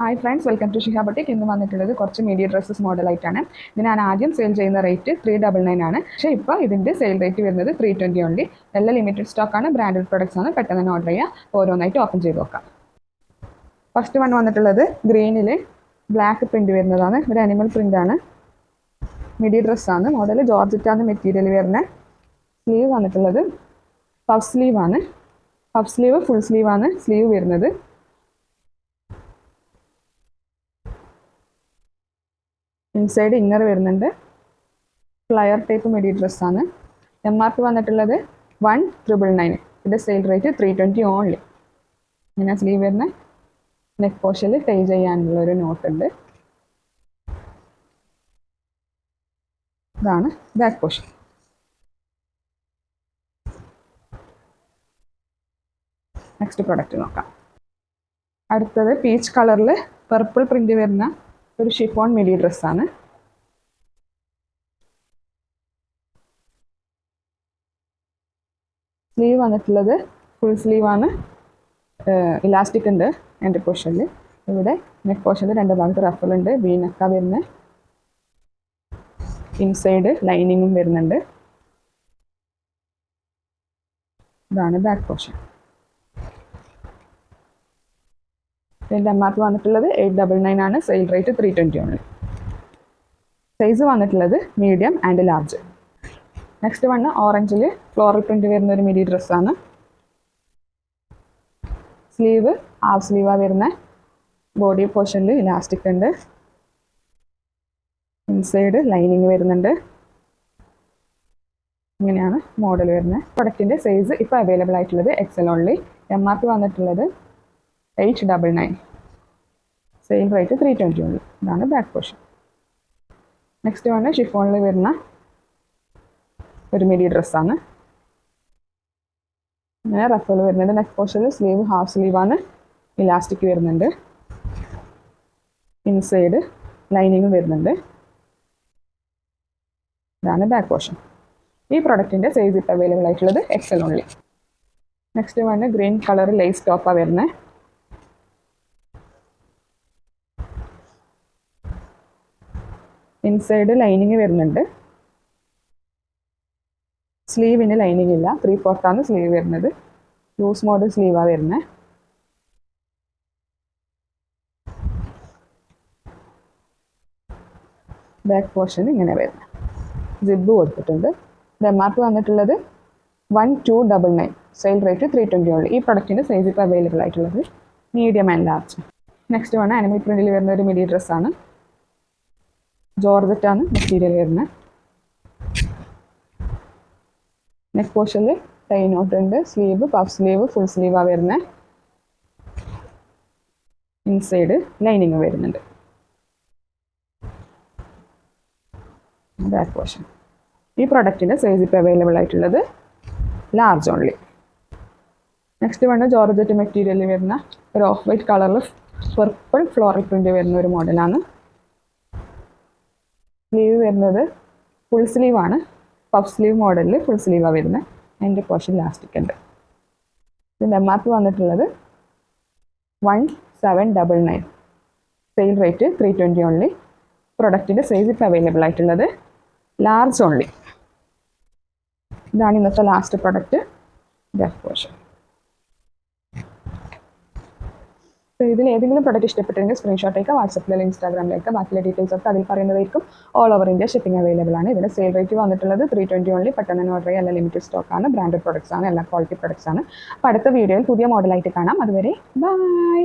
Hi friends welcome to Shiha boutique ഇന്ന് വന്നിട്ടുള്ളത് കുറച്ച് മീഡിയ ഡ്രസ്സസ് മോഡലായിട്ടാണ് ഇത് ഞാൻ ആദ്യം സെയിൽ ചെയ്യുന്ന റേറ്റ് ത്രീ ഡബിൾ നയൻ ആണ്. പക്ഷേ ഇപ്പോൾ ഇതിന്റെ സെയിൽ റേറ്റ് വരുന്നത് ത്രീ ട്വന്റി ഓൺലി എല്ലാം ലിമിറ്റഡ് സ്റ്റോക്കാണ് ബ്രാൻഡഡ് പ്രോഡക്ട്സ് ആണ്. പെട്ടെന്ന് തന്നെ ഓർഡർ ചെയ്യുക ഓരോന്നായിട്ട് ഓപ്പൺ ചെയ്ത് നോക്കാം. ഫസ്റ്റ് വൺ വന്നിട്ടുള്ളത് ഗ്രീനിൽ ബ്ലാക്ക് പ്രിന്റ് വരുന്നതാണ്. ഒരു അനിമൽ പ്രിന്റാണ് മിഡി ഡ്രസ്സാണ് മോഡൽ ജോർജറ്റാണ് മെറ്റീരിയൽ വരുന്നത് സ്ലീവ് വന്നിട്ടുള്ളത് പഫ് സ്ലീവാണ് പഫ് സ്ലീവ് ഫുൾ സ്ലീവാണ് സ്ലീവ് വരുന്നത് ഇൻസൈഡ് ഇന്നർ വരുന്നുണ്ട്. ഫ്ലയർ ടൈപ്പ് മെഡി ഡ്രസ്സാണ് എം ആർ പി വന്നിട്ടുള്ളത് വൺ ട്രിപ്പിൾ നയൻ ഇതിന്റെ sale rate three twenty only ഇങ്ങനെ സ്ലീവ് വരുന്ന നെക്ക് പോഷനിൽ ടൈ ചെയ്യാനുള്ള ഒരു നോട്ട് ഉണ്ട്. ഇതാണ് ബാക്ക് പോഷൻ നെക്സ്റ്റ് പ്രൊഡക്റ്റ് നോക്കാം. അടുത്തത് പീച്ച് കളറിൽ പർപ്പിൾ പ്രിന്റ് വരുന്ന ഒരു ഷിഫോൺ മിഡി ഡ്രസ്സാണ് സ്ലീവ് വന്നിട്ടുള്ളത് ഫുൾ സ്ലീവാണ് ഇലാസ്റ്റിക് ഉണ്ട് എന്റെ പോർഷനിൽ ഇവിടെ നെക്ക് പോർഷനിൽ രണ്ട് ഭാഗത്ത് ഉണ്ട്. വീ നെക്ക വരുന്ന ഇൻസൈഡ് ലൈനിങ്ങും വരുന്നുണ്ട്. ഇതാണ് ബാക്ക് പോർഷൻ ഇതിന്റെ എം ആർ പി വന്നിട്ടുള്ളത് എയ്റ്റ് ഡബിൾ നയൻ ആണ്. സെയിൽ റേറ്റ് ത്രീ ട്വന്റി ആണ്. സൈസ് വന്നിട്ടുള്ളത് medium and large next one ഓറഞ്ചിൽ floral print വരുന്ന ഒരു മിഡി ഡ്രസ്സാണ് സ്ലീവ് ഹാഫ് സ്ലീവാണ് വരുന്ന ബോഡി പോർഷനിൽ ഇലാസ്റ്റിക് ഉണ്ട്. ഇൻസൈഡ് ലൈനിങ് വരുന്നുണ്ട്. ഇങ്ങനെയാണ് മോഡൽ വരുന്നത്. പ്രൊഡക്റ്റിന്റെ സൈസ് ഇപ്പോൾ അവൈലബിൾ ആയിട്ടുള്ളത് XL only M R P വന്നിട്ടുള്ളത് eight double nine same rate three twenty ഉള്ളു ഇതാണ് ബാക്ക് പോർഷൻ നെക്സ്റ്റ് വണ് ഷിഫോണിൽ വരുന്ന ഒരു മിഡി ഡ്രസ്സാണ് അങ്ങനെ റഫൽ വരുന്നുണ്ട് നെക്ക് പോർഷനിൽ സ്ലീവ് ഹാഫ് സ്ലീവാണ് ഇലാസ്റ്റിക് വരുന്നുണ്ട്. ഇൻസൈഡ് ലൈനിങ്ങും വരുന്നുണ്ട്. ഇതാണ് ബാക്ക് പോർഷൻ ഈ പ്രൊഡക്റ്റിന്റെ സൈസ് ഇപ്പോൾ അവൈലബിൾ ആയിട്ടുള്ളത് XL only next one green colour lace ടോപ്പാണ് വരുന്നത്. ഇൻസൈഡ് ലൈനിങ് വരുന്നുണ്ട്. സ്ലീവിന് ലൈനിങ് ഇല്ല. ത്രീ ഫോർത്താണ് സ്ലീവ് വരുന്നത്. ലൂസ് മോഡൽ സ്ലീവാണ് വരുന്നത് ബാക്ക് പോർഷൻ ഇങ്ങനെ വരുന്നത് ജിബ് കൊടുത്തിട്ടുണ്ട്. പി വന്നിട്ടുള്ളത് one two double nine sale rate three twenty ഉള്ളു ഈ പ്രൊഡക്റ്റിന്റെ സൈസ് ഇപ്പോൾ അവൈലബിൾ ആയിട്ടുള്ളത്. Medium and large next one animal പ്രിന്റിൽ വരുന്ന ഒരു മിഡി ഡ്രസ്സാണ് ജോർജറ്റാണ് മെറ്റീരിയൽ വരുന്നത്. നെക്ക് പോർഷനിൽ ടൈ നോട്ട് ഉണ്ട്. സ്ലീവ് പഫ് സ്ലീവ് ഫുൾ സ്ലീവാണ് വരുന്നത് ഇൻസൈഡ് ലൈനിങ് വരുന്നുണ്ട്. ബാക്ക് പോർഷൻ ഈ പ്രൊഡക്റ്റിന്റെ സൈസ് ഇപ്പോൾ അവൈലബിൾ ആയിട്ടുള്ളത് ലാർജ് ഓൺലി നെക്സ്റ്റ് വേണം ജോർജറ്റ് മെറ്റീരിയലിൽ വരുന്ന ഒരു ഓഫ് വൈറ്റ് കളറിൽ പർപ്പിൾ ഫ്ലോറൽ പ്രിന്റ് വരുന്ന ഒരു മോഡലാണ് സ്ലീവ് വരുന്നത് ഫുൾ സ്ലീവാണ് പഫ് സ്ലീവ് മോഡലിൽ ഫുൾ സ്ലീവാണ് വരുന്നത് അതിന്റെ പോർഷൻ ലാസ്റ്റിക് ഉണ്ട് ഇതിന്റെ എം ആർ പി വന്നിട്ടുള്ളത് one seven double nine sale rate three twenty only പ്രൊഡക്റ്റിന്റെ size ഇപ്പോൾ അവൈലബിൾ ആയിട്ടുള്ളത് ലാർജ് ഓൺലി ഇതാണ് ഇന്നത്തെ ലാസ്റ്റ് പ്രൊഡക്റ്റ് ഡെഫ് പോർഷൻ ഇതിൽ ഏതെങ്കിലും പ്രൊഡക്റ്റ് ഇഷ്ടപ്പെട്ടെങ്കിൽ സ്ക്രീൻഷോട്ടേക്ക് വാട്സപ്പിലോ ഇൻസ്റ്റാഗ്രാമിലേക്ക് ബാക്കിയുള്ള ഡീറ്റെയിൽസ് ഒക്കെ അതിൽ പറയുന്നതായിരിക്കും. All over India shipping available ആണ്. ഇതിന്റെ സെയിൽ റേറ്റ് വന്നിട്ടുള്ളത് ത്രീ ട്വന്റി ഓൺലി പെട്ടെന്ന് ഓർഡർ ചെയ്യാൻ ലിമിറ്റഡ് സ്റ്റോക്ക് ആണ്. ബ്രാൻഡഡ് പ്രൊഡക്ട്സ് ആണ് എല്ലാ ക്വാളിറ്റി പ്രൊഡക്ട്സ് ആണ്. അപ്പോൾ അടുത്ത വീഡിയോയിൽ പുതിയ മോഡലായിട്ട് കാണാം. അതുവരെ ബൈ